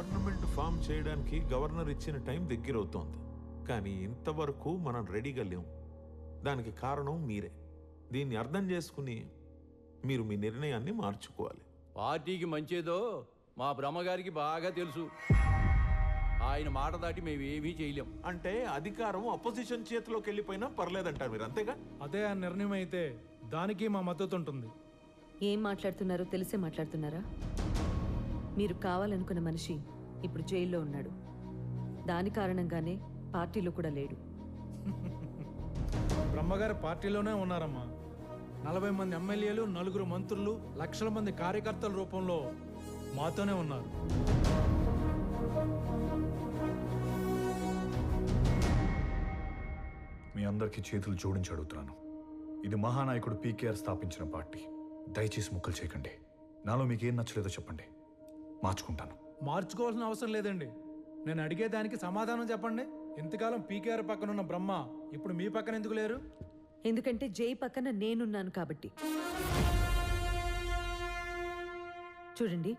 Reform చేయడానికి governor ఇచ్చిన time దగ్గరవుతోంది. కానీ ఇంతవరకు మనం రెడీగా లేం. దానికి కారణం మీరే. దీన్ని అర్థం చేసుకుని మీరు మీ నిర్ణయాన్ని మార్చుకోవాలి. పార్టీకి మంచేదో మా బ్రహ్మగారికి బాగా తెలుసు. ఆయన మాట దాటి మేము ఏమీ చేయలేం. అంటే అధికారం అపోజిషన్ చేతిలోకి వెళ్ళిపోయినా పర్లేదంటారు మీరు అంతేగా? అదే ఆ నిర్ణయం అయితే దానికి మా మద్దతు ఉంటుంది ఏం మాట్లాడుతున్నారో తెలిసే మాట్లాడుతున్నారా? మీరు కావాలనుకున్న మనిషి ఇప్పుడు జైల్లో ఉన్నాడు. దాని కారణంగానే పార్టీలో కూడా లేడు. బ్రహ్మగారి పార్టీలోనే ఉన్నారమ్మా. నలభై మంది ఎమ్మెల్యేలు నలుగురు మంత్రులు లక్షల మంది కార్యకర్తల రూపంలో మాతోనే ఉన్నారు. మీ అందరికీ చేతులు జోడించి అడుగుతున్నాను. ఇది మహానాయకుడు పీకేఆర్ స్థాపించిన పార్టీ. దయచేసి ముక్కలు చేయకండి. నాలో మీకు ఏం నచ్చలేదో చెప్పండి. మార్చుకుంటాను. మార్చుకోవాల్సిన అవసరం లేదండి. నేను అడిగేదానికి సమాధానం చెప్పండి. ఇంతకాలం పీకేఆర్ పక్కన ఉన్న బ్రహ్మ ఇప్పుడు మీ పక్కన ఎందుకు లేరు? ఎందుకంటే జై పక్కన నేనున్నాను కాబట్టి. చూడండి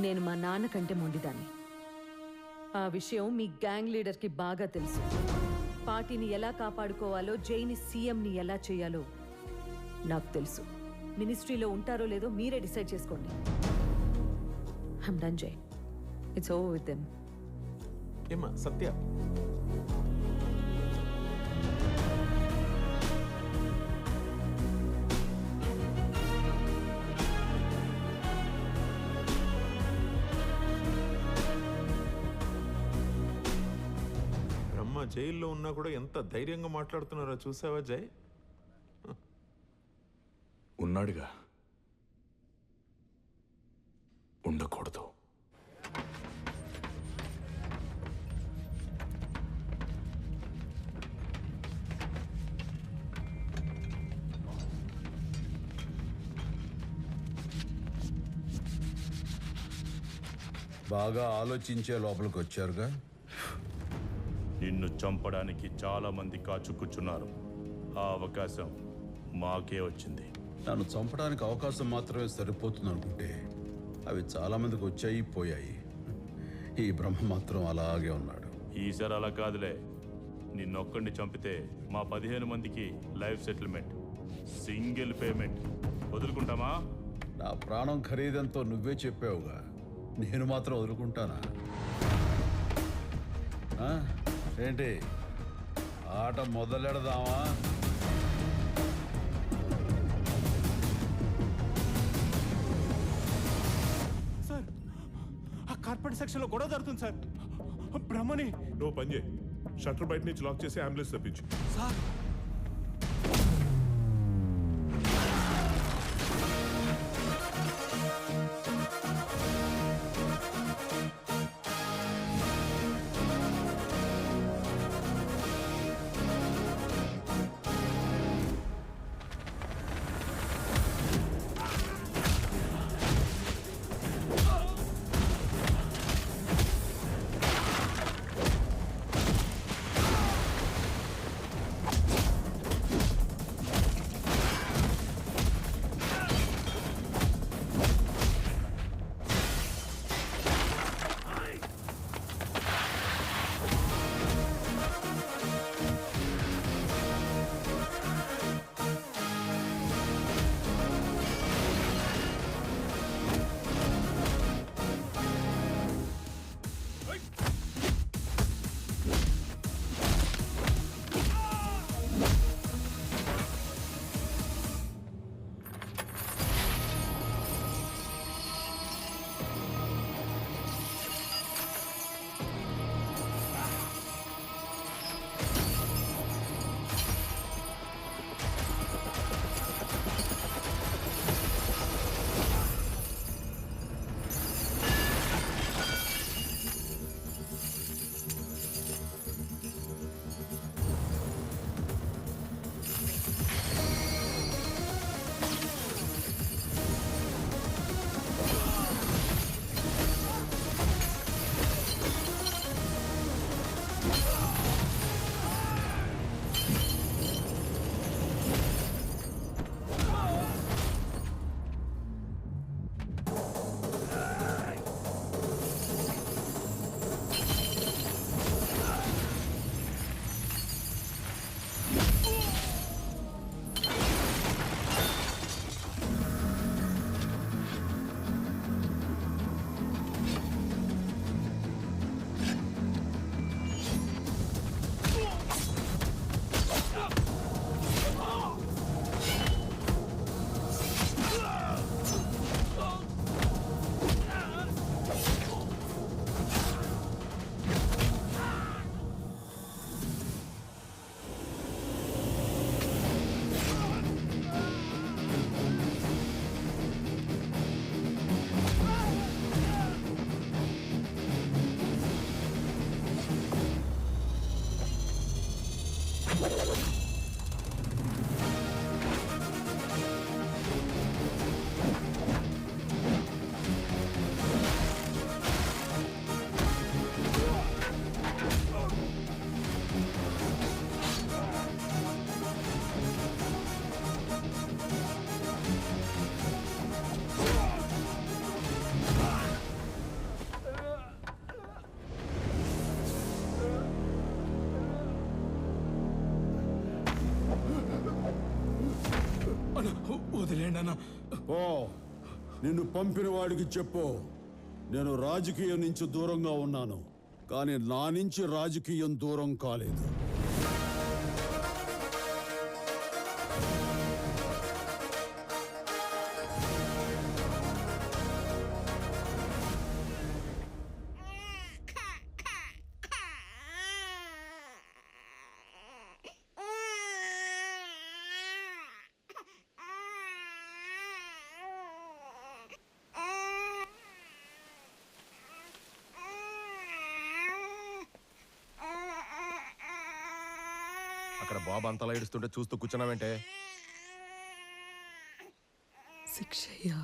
నేను మా నాన్న కంటే మొండిదాన్ని. ఆ విషయం మీ గ్యాంగ్ లీడర్కి బాగా తెలుసు. పార్టీని ఎలా కాపాడుకోవాలో జైని సీఎంని ఎలా చేయాలో నాకు తెలుసు. మినిస్ట్రీలో ఉంటారో లేదో మీరే డిసైడ్ చేసుకోండి. హమ్ డన్ జై. ఇట్స్ ఓవర్ విత్ దెమ్ ఏమ్మా సత్య బ్రహ్మ జైల్లో ఉన్నా కూడా ఎంత ధైర్యంగా మాట్లాడుతున్నారో చూసావా జై? ఉన్నాడుగా. ఉండకూడదు. బాగా ఆలోచించే లోపలికి వచ్చారుగా? నిన్ను చంపడానికి చాలా మంది కాచుకుచున్నారు ఆ అవకాశం మాకే వచ్చింది. నన్ను చంపడానికి అవకాశం మాత్రమే సరిపోతుంది అనుకుంటే అవి చాలా మందికి వచ్చాయి పోయాయి. ఈ బ్రహ్మ మాత్రం అలాగే ఉన్నాడు. ఈసారి అలా కాదులే. నిన్నొక్కడిని చంపితే మా పదిహేను మందికి లైఫ్ సెటిల్మెంట్ సింగిల్ పేమెంట్. వదులుకుంటామా? నా ప్రాణం ఖరీదంతో నువ్వే చెప్పావుగా. నేను మాత్రం వదులుకుంటానా? ఆ? ఏంటి? ఆట మొదలెడదామా? సార్ ఆ కార్పెట్ సెక్షన్లో గొడవ జరుగుతుంది సార్. బ్రహ్మని నువ్వు పని చేయి. షట్టర్ బయట నుంచి లాక్ చేసి అంబులెన్స్ తెప్పించు. సార్ పో ఓ నిన్ను పంపిన వాడికి చెప్పు. నేను రాజకీయం నుంచి దూరంగా ఉన్నాను కానీ నా నుంచి రాజకీయం దూరం కాలేదు. అక్కడ బాబు అంతలా ఏడుస్తుంటే చూస్తూ కూర్చున్నావేంటే? శిక్ష అయ్యా.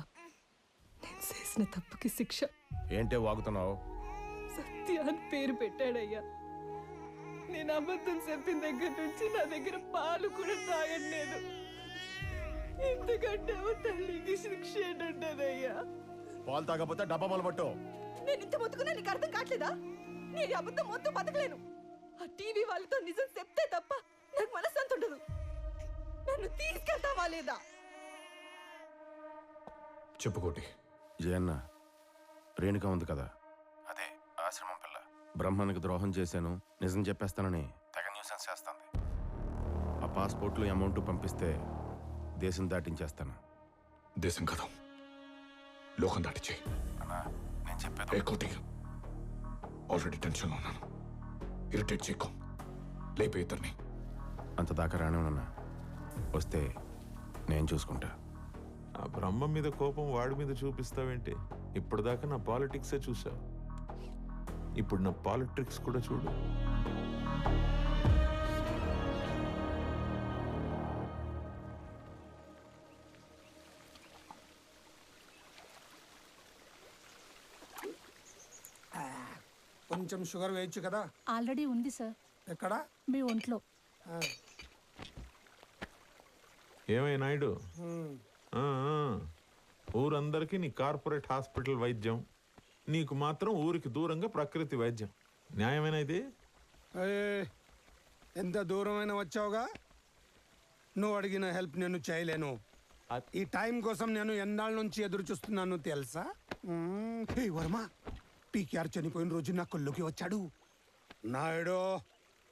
నేను చేసిన తప్పుకి శిక్ష. ఏంటే వాగుతున్నావు? సత్య అని పేరు పెట్టాడయ్యా. నేను అబద్ధం చెప్పిన దగ్గర నుంచి నా దగ్గర పాలు కూడా తాగట్లేదు. ఓ తల్లికి శిక్ష ఏంటంటదయ్యా పాలు తాగకపోతే డబ్బా మొదలు పట్టు. నేను ఇంత బతుకున్నా నీకు అర్థం కావట్లేదా? నేను అబద్ధం మొత్తం బతకలేను. ఆ టీవీ వాళ్ళతో నిజం చెప్తే తప్ప నాకు మనశ్శాంతి ఉండదు నన్ను తీసుకెళ్తావా లేదా? చెప్పుకోటి జయన్న రేణుక ఉంది కదా? అదే ఆశ్రమం పిల్ల. బ్రహ్మానికి ద్రోహం చేశాను నిజం చెప్పేస్తానని తెగ న్యూసెన్స్ చేస్తుంది. ఆ పాస్పోర్ట్లు అమౌంట్ పంపిస్తే దేశం దాటించేస్తాను. దేశం కదా. లోకం దాటిచ్చే అన్నా నేను చెప్పేది కోటి? ఆల్రెడీ టెన్షన్లో ఉన్నాను. ఇరిటేట్ చేయకు. లేపే ఇద్దరిని. అంత దాకా రానివనన్నా వస్తే నేను చూసుకుంటా. ఆ బ్రహ్మ మీద కోపం వాడి మీద చూపిస్తావేంటి? ఇప్పటిదాకా నా పాలిటిక్సే చూసావు ఇప్పుడు నా పాలిటిక్స్ కూడా చూడు. కొంచెం షుగర్ వేయచ్చు కదా. ఆల్రెడీ ఉంది సార్. ఎక్కడ? మీ ఒంట్లో. ఏమై నాయుడు. ఊరందరికీ నీ కార్పొరేట్ హాస్పిటల్ వైద్యం నీకు మాత్రం ఊరికి దూరంగా ప్రకృతి వైద్యం. న్యాయమేనా ఇది? ఎంత దూరమైన వచ్చావుగా? నువ్వు అడిగిన హెల్ప్ నేను చేయలేను. ఈ టైం కోసం నేను ఎన్నాళ్ళ నుంచి ఎదురు చూస్తున్నాను తెలుసా? వర్మ పీకేఆర్ చనిపోయిన రోజు నా కొల్లుకి వచ్చాడు. నాయుడు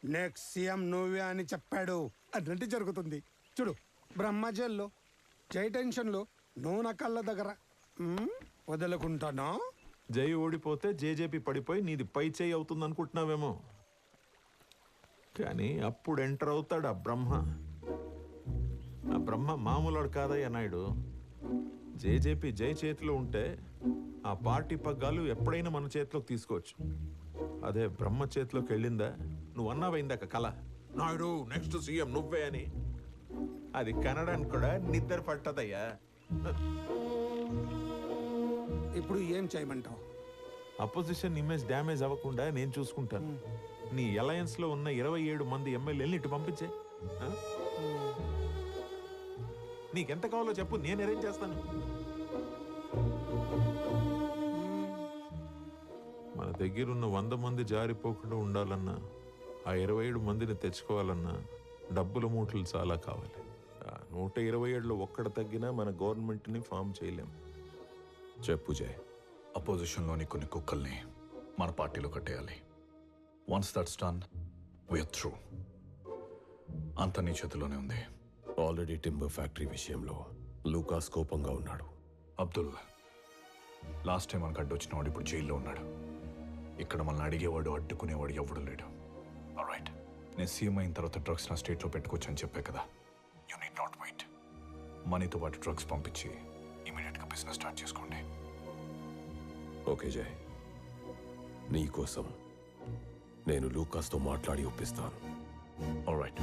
నెక్స్ట్ సీఎం నువ్వే అని చెప్పాడు. అన్నట్టు జరుగుతుంది. చూడు బ్రహ్మజల్లో జై టెన్షన్లో నువ్వు నా కళ్ళ దగ్గర. మ్మ్. వదలకుంటానా? జై ఓడిపోతే జేజేపీ పడిపోయి నీది పై చేయి అవుతుంది అనుకుంటున్నావేమో కానీ అప్పుడు ఎంటర్ అవుతాడు ఆ బ్రహ్మ. ఆ బ్రహ్మ మామూలుడు కాదయ్యా నాయుడు. జేజేపీ జై చేతిలో ఉంటే ఆ పార్టీ పగ్గాలు ఎప్పుడైనా మన చేతిలోకి తీసుకోవచ్చు. అదే బ్రహ్మ చేతిలోకి వెళ్ళిందా? నువ్వు అన్నావైందాక కళ నాయుడు నెక్స్ట్ సీఎం నువ్వే అని. అది కనడానికి కూడా నిద్ర పట్టదయ్యా. ఇప్పుడు ఏం చేయమంటావు? అపోజిషన్ ఇమేజ్ డ్యామేజ్ అవ్వకుండా నేను చూసుకుంటాను. నీ అలయన్స్లో ఉన్న ఇరవై ఏడు మంది ఎమ్మెల్యేలని ఇటు పంపించే. ఆ? నీకెంత కావాలో చెప్పు నేను అరేంజ్ చేస్తాను. మన దగ్గర ఉన్న వంద మంది జారిపోకుండా ఉండాలన్నా ఆ ఇరవై ఏడు మందిని తెచ్చుకోవాలన్నా డబ్బుల మూటలు చాలా కావాలి. నూట ఇరవై ఏడులో ఒక్కడ తగ్గినా మన గవర్నమెంట్ని ఫామ్ చేయలేం. చెప్పు జయ్ అపోజిషన్లోని కొన్ని కుక్కల్ని మన పార్టీలో కట్టేయాలి. Once that's done we are through అంత నీ చేతిలోనే ఉంది. ఆల్రెడీ టింబర్ ఫ్యాక్టరీ విషయంలో లూకాస్ కోపంగా ఉన్నాడు. అబ్దుల్ లాస్ట్ టైం మనకు అడ్డు వాడు ఇప్పుడు జైల్లో ఉన్నాడు. ఇక్కడ మనల్ని అడిగేవాడు అడ్డుకునేవాడు ఎవడు లేడు. రైట్ నేను సీఎం అయిన తర్వాత డ్రగ్స్ నా స్టేట్లో పెట్టుకోవచ్చు అని చెప్పే కదా. యూ నీడ్ నాట్ వెయిట్ మనీతో పాటు డ్రగ్స్ పంపించి ఇమీడియట్గా బిజినెస్ స్టార్ట్ చేసుకోండి. ఓకే జయ్ నీ కోసం నేను లూకాస్తో మాట్లాడి ఒప్పిస్తాను. రైట్